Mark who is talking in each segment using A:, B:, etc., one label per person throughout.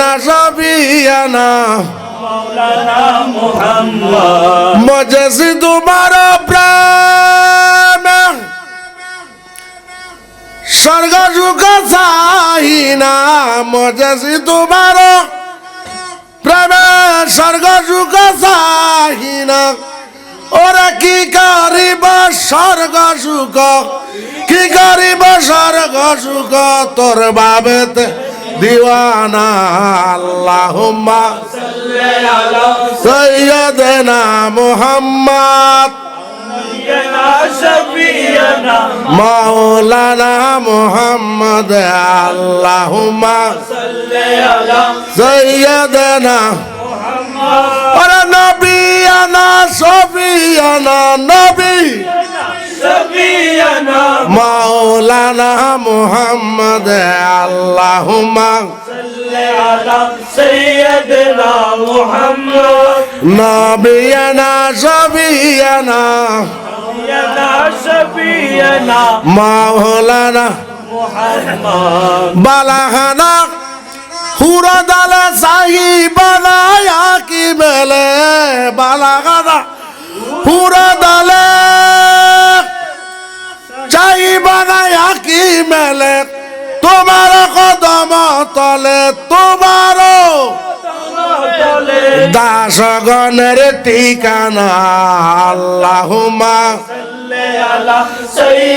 A: না সাবিয়ানা মজসি তোমার প্রেম। স্বর্গ সুখ চাহিনা মজসি তোমার প্রেমে। স্বর্গ সুখ চাহিনা ওরা কি করিব স্বর্গ সুখ? কি করিব স্বর্গ সুখ তোর বাবেতে? দিওয়ানা আল্লাহুম্মা সৈয়দনা মুহাম্মদ মাওলানা মুহাম্মদ আল্লাহুম্মা সৈয়দনা
B: মুহাম্মদ
A: আরে নবী আনা সফিয়ানা নবী মাওলানা মোহাম্মদ
B: আল্লাহুমা
A: নবিয়ানা
B: সবিয়ানা।
A: মাওলানা বালাহানা হুরদালা সাহিবানা কি বেলে বালাহানা হুরদালা চাই বানাই আঁকি মেলে। তোমার কদম তলে তোমার দাসগণের ঠিকানা আল্লাহুমা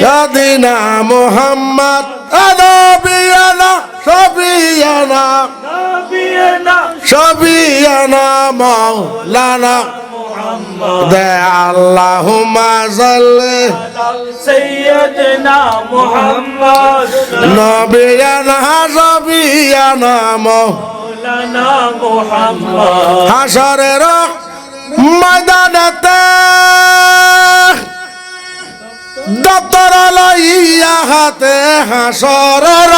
A: সদিনা মোহাম্মদ। নবিয়ানা সবিয়ানা। সবিয়ানা মাওলানা।
B: محمد
A: দে আল্লাহুমা সাল্লি
B: على سيدنا محمد
A: নবিয়ানা সবিয়ানা
B: مولانا محمد
A: হাসরের ময়দানেতে দপ্তর লইয়া হাতে হাসরের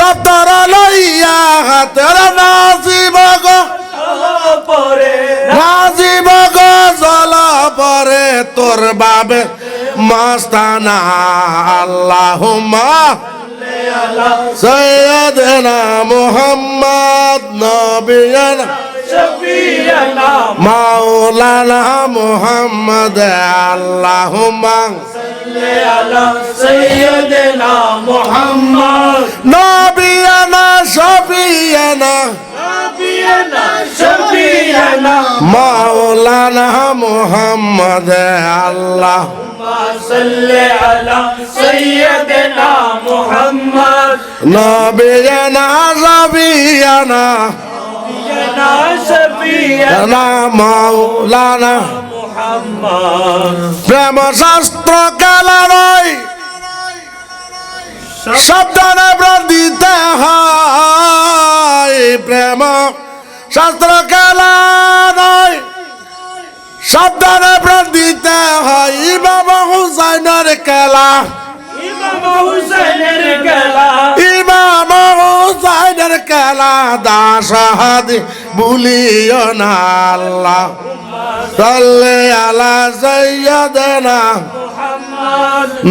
A: দপ্তর লইয়া হাতের নাজিব গো রাজীব গো জলা পরে তোর বাবে। মাস্তানা আল্লাহ সৈয়দনা মোহাম্মদ নবিয়ানা মাওলানা মোহাম্মদ
B: আল্লাহ সৈয়দনা মোহাম্মদ।
A: নবিয়ানা
B: শফিয়ানা।
A: মাওলানা মোহাম্মদ আল্লাহ। প্রেম শাস্ত্র কালারাই। সাবধানে ব্রত প্রেম শাস্ত্র খেলা নয় সাবধানে প্রাণ দিতে হয়। ইমাম হুসাইনের খেলা।
B: ইমাম হুসেনের
A: হুসাইনের খেলা। দাস হাদি ভুলিও না আল্লাহ। সাল্লে আলা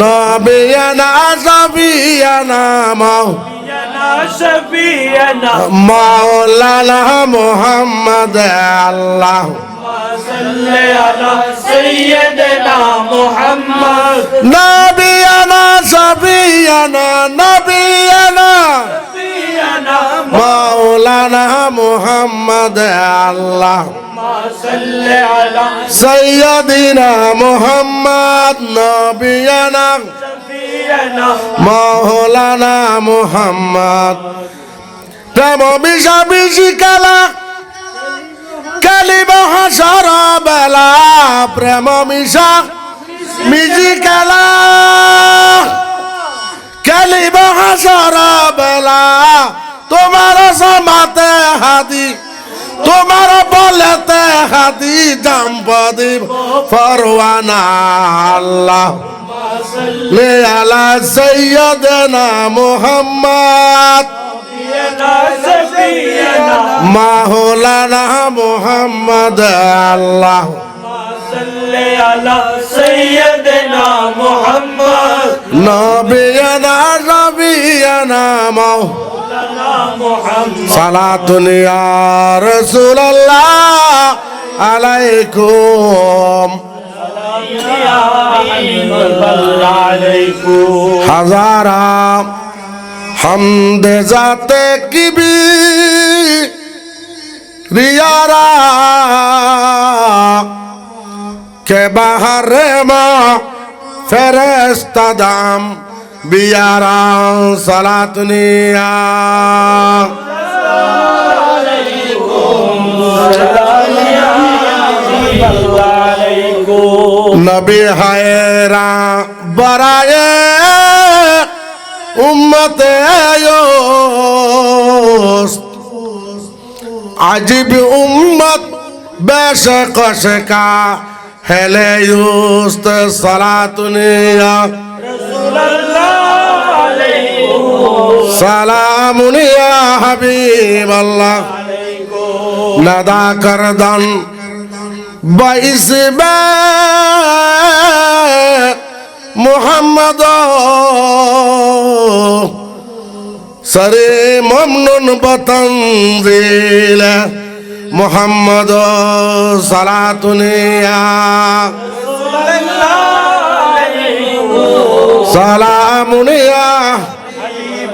A: নবিয়ানা সাবিয়ানা মাও মাওলানা মুহাম্মদ আল্লাহ।
B: মুহাম্মদ।
A: নবিয়ানা সাবিয়ানা নবিয়ানা।
B: ইয়ানা
A: মাওলানা আল্লাহ। সৈয়দিনা মুহাম্মদ নবিয়ানা। মাওলানা মুহাম্মদ। প্রেম বিষা বিশি কালা কালিব হাসর বেলা। প্রেম মিশা মিজি কালা কালিব হাসর বেলা। তোমার সমাতে হাদি, তোমার বলেতে হাদি জাম্পদি ফরওয়ানা আল্লাহ। আলা সৈয়দনা মোহাম্মদ। মাহলানা মোহাম্মদ আল্লাহ। নবিয়ানা নবিয়ানা
C: মহ সালাতুন ইয়া আলাইকুম।
A: হাজারা হামদে যাতে কিবি রিয়ারা কে বাহারে মা ফেরেস্তা দাম বিয়ারা সালাত
C: নিয়া। আলাইকুম।
A: নবী হায়রা বরায়ে উম্মতে আজিব উম্মত বেশ কশকা হেলে ইউস্ত সলাতুনিয়া সালামুনিয়া হাবিব আল্লাহ নাদা করদন মোহাম্মদ সরে মমনুন বতঞ্জিল মোহাম্মদ সালাতুনিয়া
C: رسول الله عليكم
A: সালামুনিয়া
C: حبيب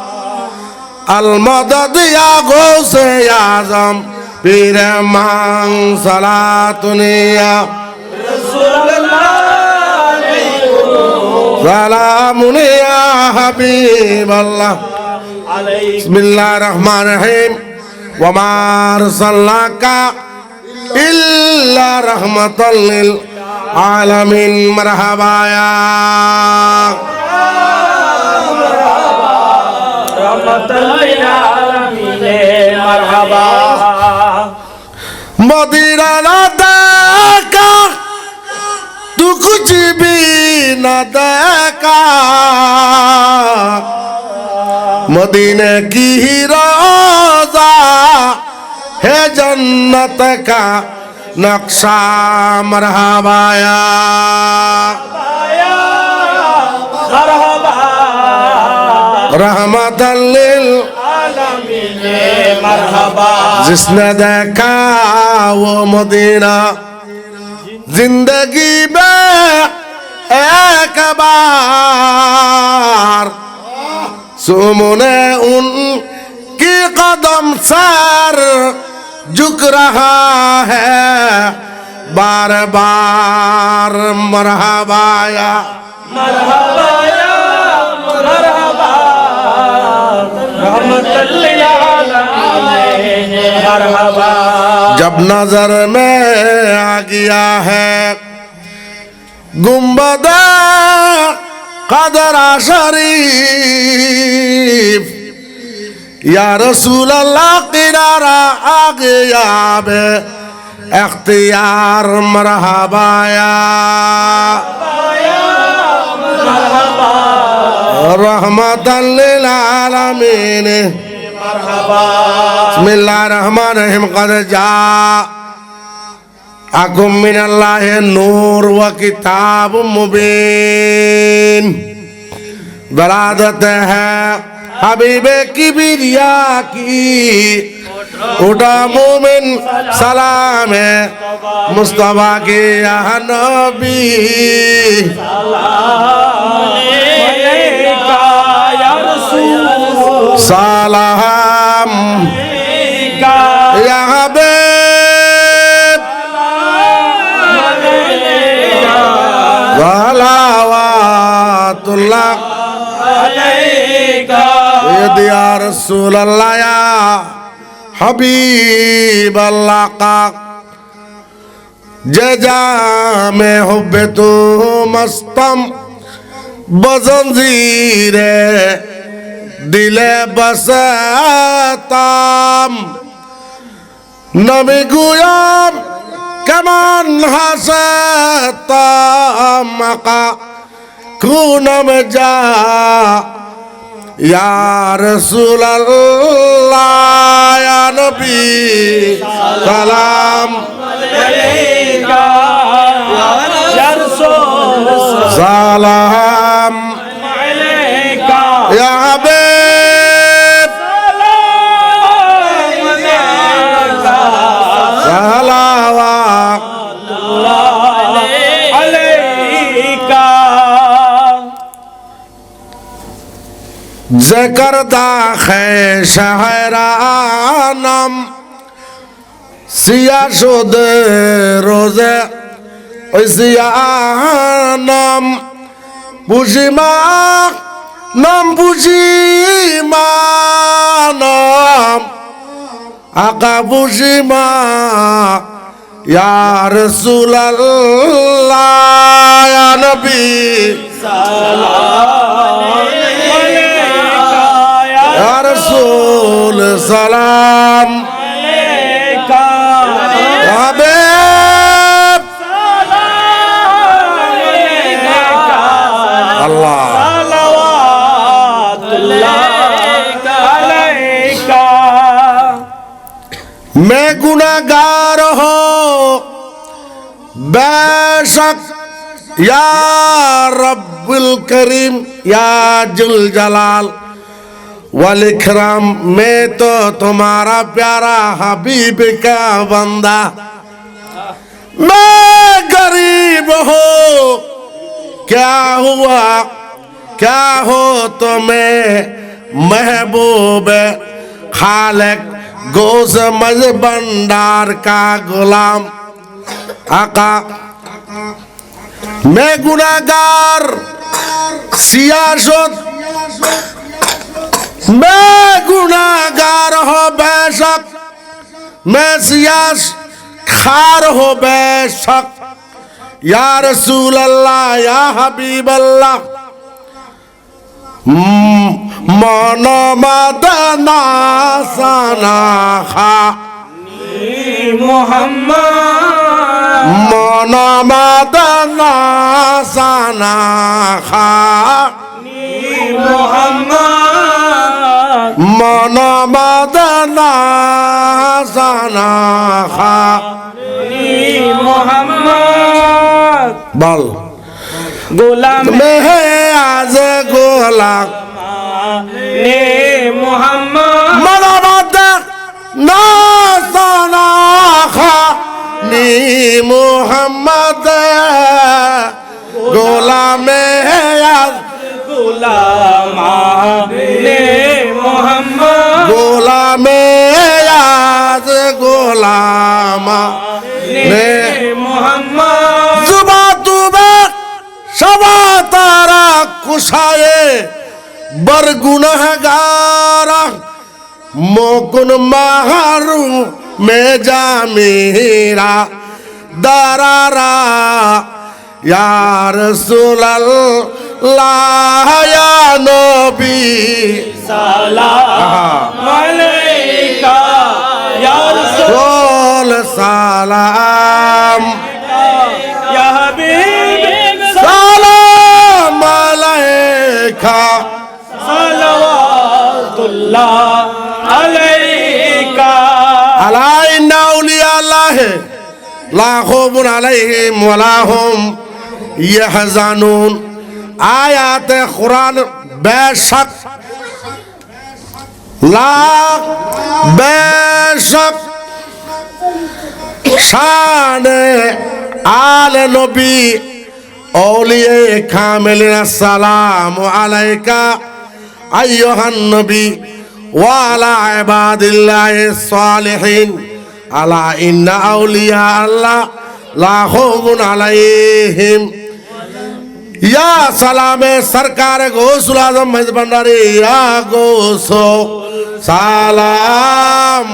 A: المدد يا غوث يا اعظم پیر مان صلاة نية
C: رسول الله عليكم
A: سلام يا حبيب الله
C: عليكم
A: بسم الله الرحمن الرحيم وما أرسلناك إلا رحمة للعالمين مرحبا يا মদিরানা দেখা দুঃখ জীবি না দেখা। মদিনে কি রোজা? হে জন্নত কা নকশা মরহাবায়া। মরহাবা رحمت
C: للعالمین مرحبا.
A: جس نے دیکھا وہ مدینہ زندگی میں ایک بار سمنے ان کی قدم سر جھک رہا ہے بار بار
C: مرحبا یا مرحبا یا مرحبا.
A: जब नजर में आ गया है गुम्बद कदरा शरीफ या रसूल अल्लाह किनारा आ गया बे اختیار مرحبایا رحمت للعالمین بسم اللہ الرحمن الرحیم قد جا اکم من اللہ نور و کتاب مبین برادت ہے حبیب کبریا کی. اٹھا مومن
C: سلام ہے. مصطفیٰ
A: کی
C: یہ
A: نبی. سلام علیہ
C: সালাম
A: ইয়া হাবিব সালাওয়াতুল্লাহ আলাইকা ইয়া রাসূলুল্লাহ, ইয়া হাবিবাল্লাহ কা। যে জামে হুব্বে তু মস্তম বজনজিরে দিলে বসতাম নবী গুয়াম কেমন হাসতাম আকা খুনম যা। ইয়া রাসূলুল্লাহ নবী সালাম। সালাম। ذکر دا خی شهرانم سیاه شد روزه ওই সিয়ানাম বুঝিমা নাম বুঝিমা নাম আকা বুঝিমা ইয়া রাসূলুল্লাহ ইয়া নবী। ইয়া রাসূল সালাম। আল্লাহ। میں گناگار ہوں۔ بے شک، یا رب الکریم یا جل جلال۔ والاکرام میں تو تمہارا پیارا حبیب کا بندہ۔ میں غریب ہوں۔ کیا ہوا؟ کیا ہو تمہیں محبوب خالق؟ গোস মজ বন্ডার কা গোলাম, আকা। মে গুনাগার সিয়াসত। মে গুনাগার হো বেশক মে সিয়াস খার হো বেশক ইয়া রসুল আল্লাহ ইয়া হাবিব আল্লাহ মন বাদনা সানাহা
B: মোহাম্মদ
A: মন বাদনা সানাহা
B: মোহাম্মদ
A: মন বাদনা সানাহা
B: মোহাম্মদ
A: বল।
B: গোলাম।
A: হে
B: আজ গোলাম।
A: মনাবাদ না সানা খা নি মুহাম্মদ গোলামে আজ
B: গোলাম নে মোহাম্মদ।
A: গোলামে আজ গোলামা নে
B: মোহাম্মদ।
A: জুবা তুবে সবা তারা কুশায়ে বরগুনহগারা মোকুন মাহারু মেজা মেরা দারারা ইয়ার সুলাল লায়া নবী।
B: সালাম আলাইকা ইয়ার সুল
A: সালাম। اللہ
B: علیہ کا
A: اولیاء اللہ
B: ہے لا
A: خوب علیہم ولا ہم آیات قرآن بے شک۔ لا بے شک۔ شان آل نبی، اولیاء کامل السلام علیکہ۔ أيها النبي وعلى عباد الله الصالحين ألا إن أولياء الله لا خوف عليهم یا سلام سرکار غوث العظم محض بنداری یا غوث سلام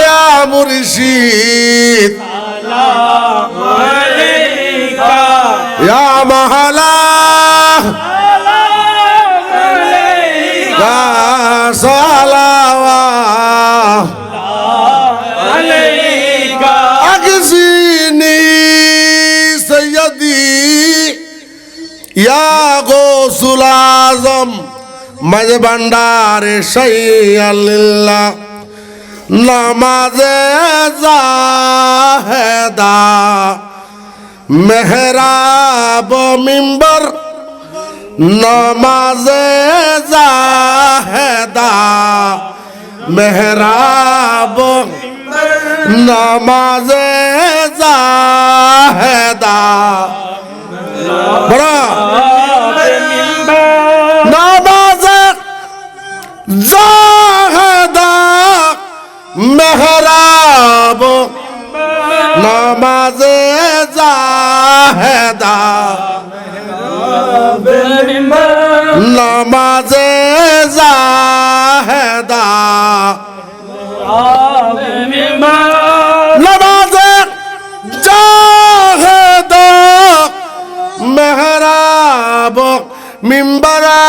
A: یا مرشید سلام علیکہ یا
B: محلہ
A: صلوات عليك أغسيني سيدي يا غوث العظم মাঝে ভান্ডারে সাইয়াল্লাহ নামাজে জাহেদা মেহরাব মিম্বর নামাজে জাহেদা মেহরাব নামাজে জাহেদা বড় নামাজে জাহেদা মেহরাব নামাজে জাহেদা নামাজে জাহেদা। নামাজে জাহেদা মেহরাব মিম্বরা।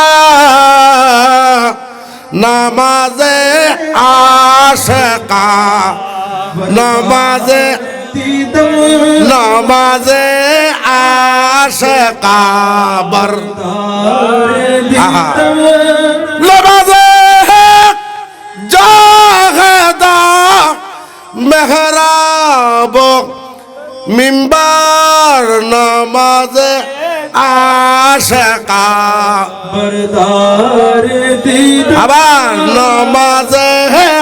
A: নামাজে আশকা নামাজে নমাজে আশে কাবর। নমাজে জাহেদা মেহরাব। মিম্বার নমাজে আশকা আবার নমাজে হ্যাঁ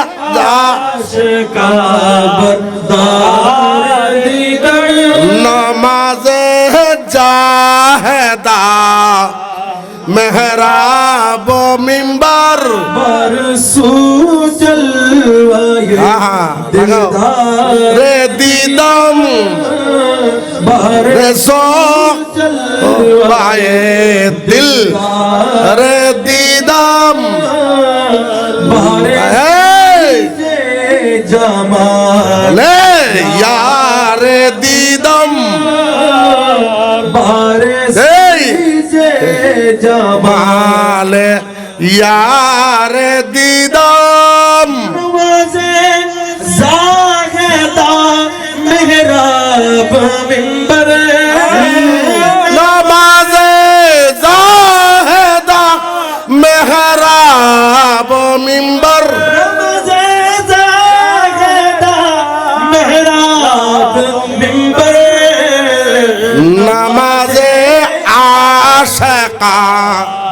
B: नमाज जाहदा मेहराब मिंबर रे दीदम
A: रे
B: सो दिल रे दीदम
A: আমার ইয়ারে দিদম। বারে
B: যে জামালে ইয়ারে
A: দিদম।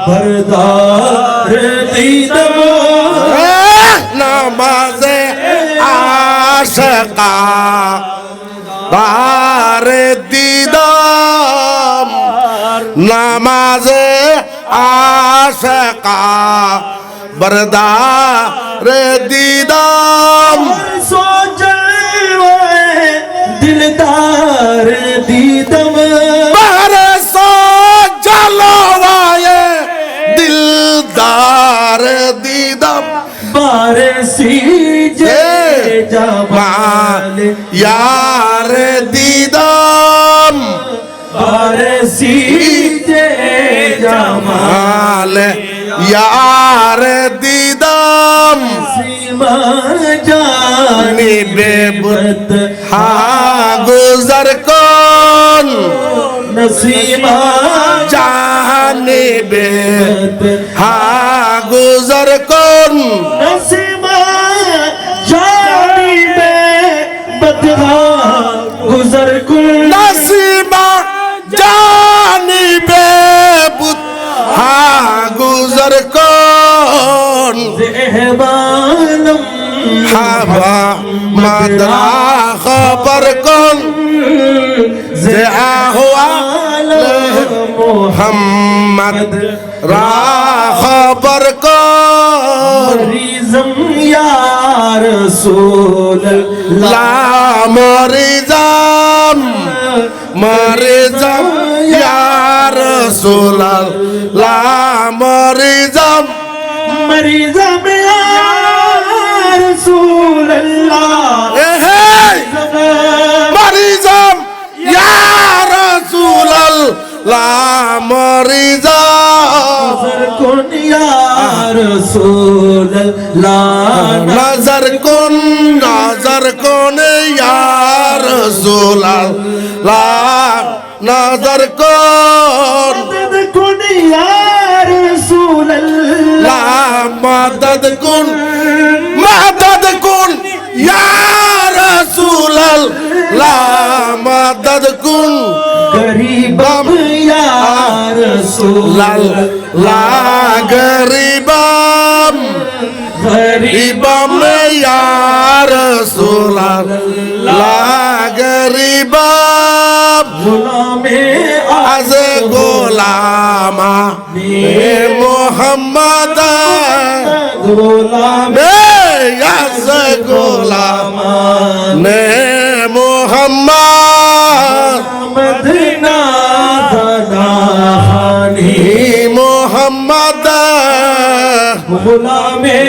A: بردار دیدم
B: نماز
A: عاشقا بار
B: دیدم
A: نماز عاشقا بردار
B: دیدم یار دیدم برسیده جمال
A: یار دیدام سیمان جانی بے ببت ہاں
B: گزر
A: کون نسیما جانی بے ببت ہاں گزر کون نسیما দরকার
B: কোন হাবা মাদরা
A: খবর কোন যে আহওয়া মোহাম্মদ রা খবর
B: কোন রিজম ইয়া রাসূল
A: লা মরিজাম মরিজাম ইয়া রাসূল লা مریضم
B: مریضم یا رسول اللہ مریضم
A: یا رسول اللہ مریضم نظر کن یا رسول اللہ
B: نظر کن نظر
A: کن یا رسول اللہ نظر کن মাদাদ কুন মাদাদ
B: কুন ইয়া রাসূলাল
A: লা মাদাদ কুন।
B: গরিবাম
A: ইয়া রাসূলাল লা গরিবাম গরিবাম
B: ইয়া
A: আজ গোলামা মোহাম্মদ গোলামে। ইয়াস গোলামানে
B: মোহাম্মদ। মদিনা জানাহানি
A: মোহাম্মদ।
B: গোলামে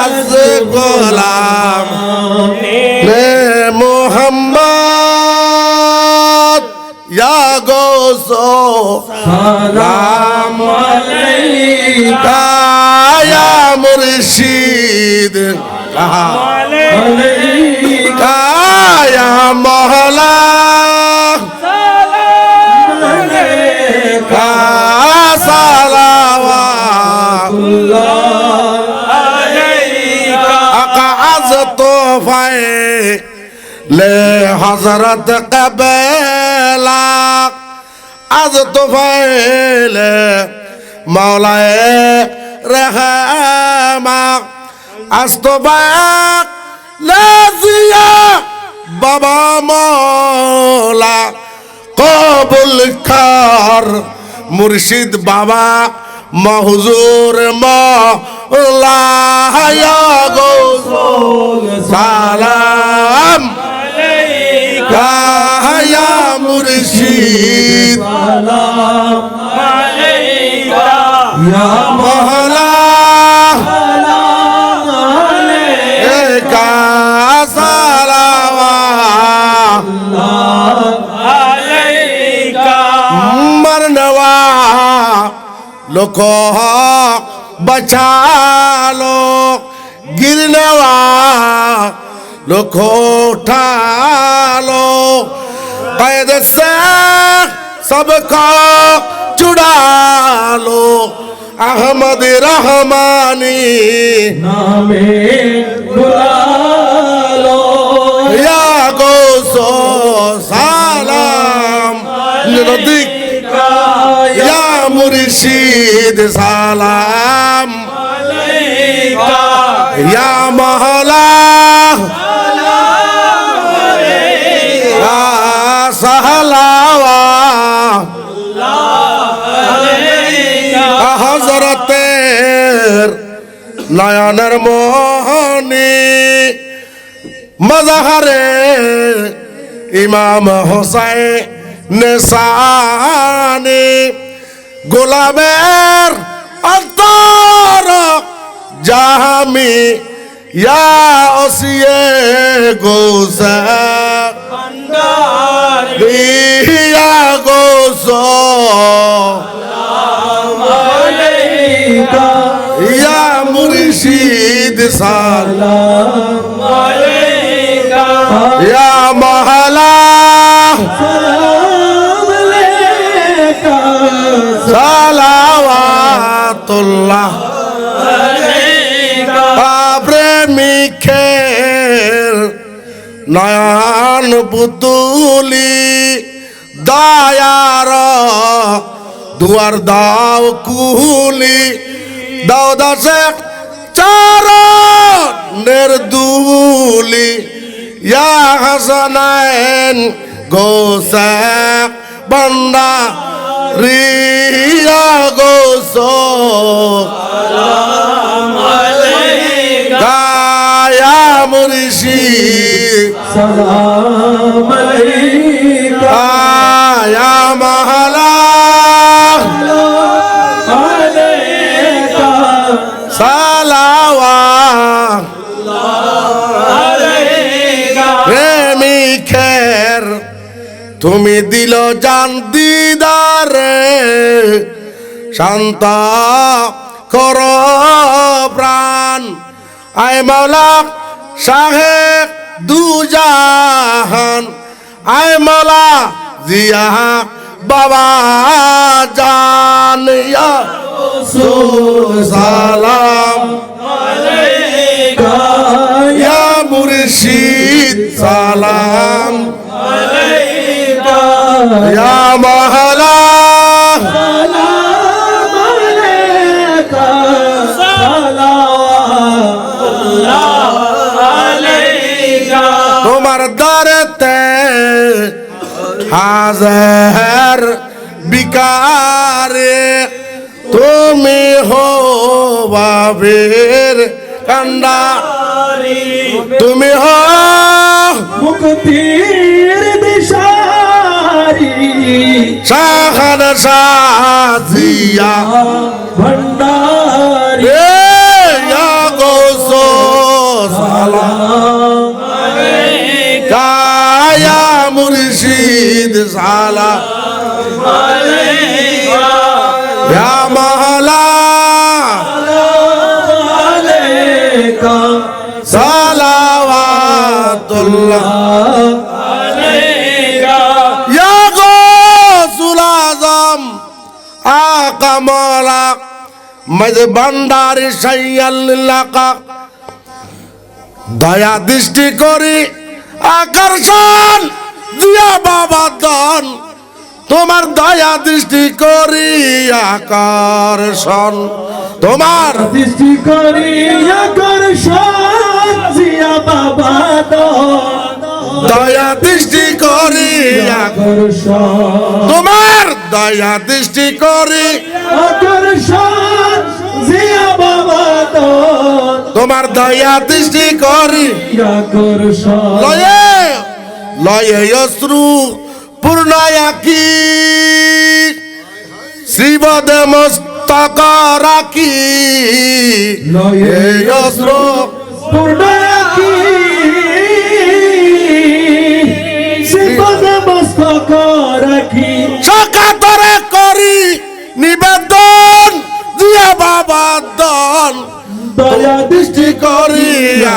A: আজ গোলাম। নে মোহাম্মদ। ইয়া
B: সালাম
A: কায়া মহলা লে হজরত কবেলা আজ তো ফাইলে মাওলায় রেহমা তোফায় লাজিয়া বাবা মৌলা কবুল কর মুর্শিদ বাবা মহুজুর মৌলা গো সালাম মুর্শিদ। কা لکو بچا لو گرنوا لکو اٹھا لو قید سے سب کو چڑا لو احمد
B: رحمانی نام
A: بلا لو یا گوسو سالام لدک মুর্শিদ সালাম। ইয়া মহলা সহলাওয়া হজরতের নয়নের মোহনী। মজাহারে ইমাম হোসাইন সানি গোলামের অন্তর জাহামি ইয়া ওসিয়ে গোসা ইয়া গোসো ইয়া মুর্শিদ সাল। ইয়া মহলা। সালাওয়াতুল্লাহ। প্রেমিকের নয়ন পুতুলি দয়ার, দুয়ার দাও কুলি দাও দাসে চারণের দুলি। ইয়া হাসানাইন গোসা বান্দা রিয়া গোসো গায়া
B: মুরিশি। সালাম
A: আলাইকা মহালা। তুমি দিল জান দিদারে, শান্ত কর প্রাণ। আয় মাওলা শাহে দুজাহান, আয় মাওলা জিয়া বাবা জান সালাম। মুর্শিদ সালাম। ইয়া মহলা
B: সালাম আলাইকা সালাওয়াতুল্লাহ আলাইকা
A: তোমার দরতে হাজার বিকারে তুমি হো বাবের কান্ডা। তুমি হো
B: মুক্তির দিশারি
A: শাহান সাজিয়া
B: ভণ্ডারি
A: গোসো কায়া মুর্শিদ সালা মহলা সালাওয়াতুল্লাহ মৌলা মজ ভান্ডারি সাইয়াল্লাকা দয়া দৃষ্টি করি আকর্ষণ দিয়া বাবা দন তোমার দয়া দৃষ্টি করি আকর্ষণ। তোমার
B: করিয়া কর সাজিয়া বাবা
A: দয়া দৃষ্টি করি আক-
B: আকর্ষণ।
A: তোমার দয়া দৃষ্টি করি। তোমার দয়া দৃষ্টি করি। লয়ে লয়ে অশ্রু পূর্ণয়াকি শ্রীবদ মস্তক রাখি। লয়ে অশ্রু
B: পূর্ণাকি সিপদে মস্তক
A: বাবা দন
B: দয়া
A: দৃষ্টি করি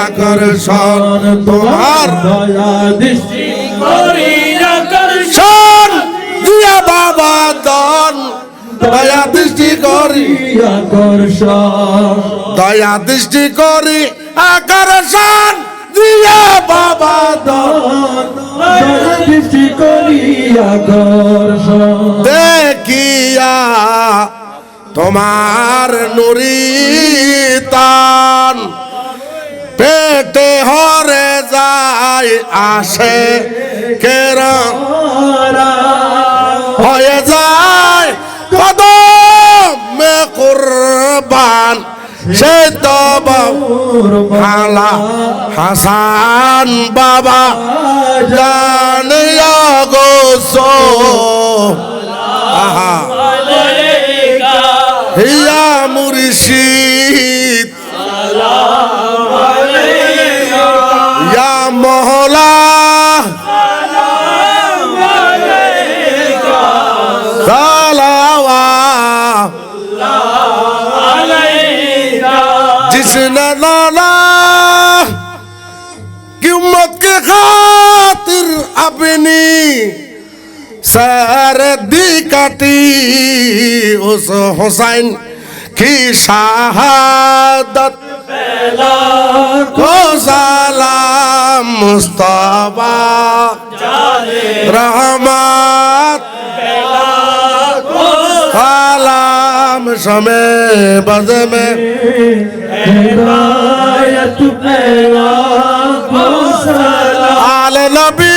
A: আকর্ষণ তোমার।
B: দয়া দৃষ্টি করি আকর্ষণ
A: দিয়া বাবা দন দয়া দৃষ্টি করি
B: আকর্ষণ।
A: দয়া দৃষ্টি করি আকর্ষণ দিয়া বাবা দন
B: দয়া দৃষ্টি করি আকর্ষণ।
A: দেখিয়া তোমার নুরিতান পেটে হরে যায় আসে কেরম। হয়ে যায় কদমে কুরবান। সে তো হালা হাসান বাবা জানিয়া গোসো আহা। হিয়া মুর্শিদ ইয়া মহলা সালাওয়া जिसने लाला की उम्मत के खातिर अपनी সরদি কাতি উস হোসাইন কি শাহাদত? গোসালাম মুস্তফা রহমত। কালাম সমে বজমে
B: আল নবী